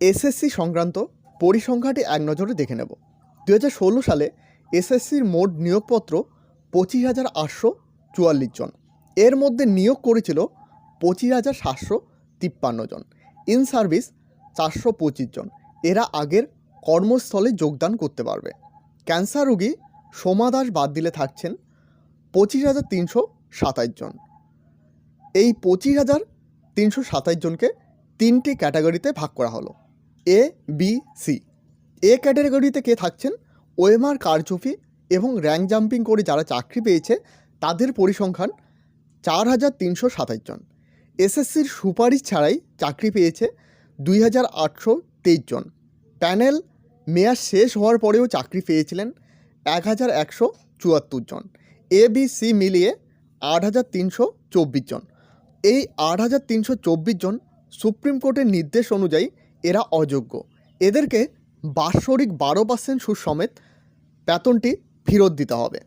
SSC সংক্রান্ত পরিসংখ্যাটি এক নজরে দেখে নেব। দু হাজার ষোলো সালে এসএসসির মোট নিয়োগপত্র পঁচিশ হাজার আটশো চুয়াল্লিশ জন। এর মধ্যে নিয়োগ করেছিল পঁচিশ হাজার সাতশো তিপ্পান্ন জন। ইন সার্ভিস চারশো পঁচিশ জন। এরা আগের কর্মস্থলে যোগদান করতে পারবে। ক্যান্সার রোগী সোমা দাস বাদ দিলে থাকছেন পঁচিশ হাজার তিনশো সাতাশ জন। এই পঁচিশ হাজার তিনশো সাতাশ জনকে তিনটি ক্যাটাগরিতে ভাগ করা হলো। এ বি সি এ ক্যাটাগরিতে কে থাকছেন? ওএমআর কারচুপি এবং র্যাঙ্ক জাম্পিং করে যারা চাকরি পেয়েছে, তাদের পরিসংখ্যান চার হাজার তিনশো সাতাশ জন। এসএসসির সুপারিশ ছাড়াই চাকরি পেয়েছে দুই হাজার আটশো তেইশ জন। প্যানেল মেয়াদ শেষ হওয়ার পরেও চাকরি পেয়েছিলেন এক হাজার একশো চুয়াত্তর জন। এ বি সি মিলিয়ে আট হাজার তিনশো চব্বিশ জন। এই আট হাজার তিনশো চব্বিশ জন সুপ্রিম কোর্টের নির্দেশ অনুযায়ী এরা অযোগ্য। এদেরকে বাৎসরিক বারো পার্সেন্ট সুদ সমেত বেতনটি ফেরত দিতে হবে।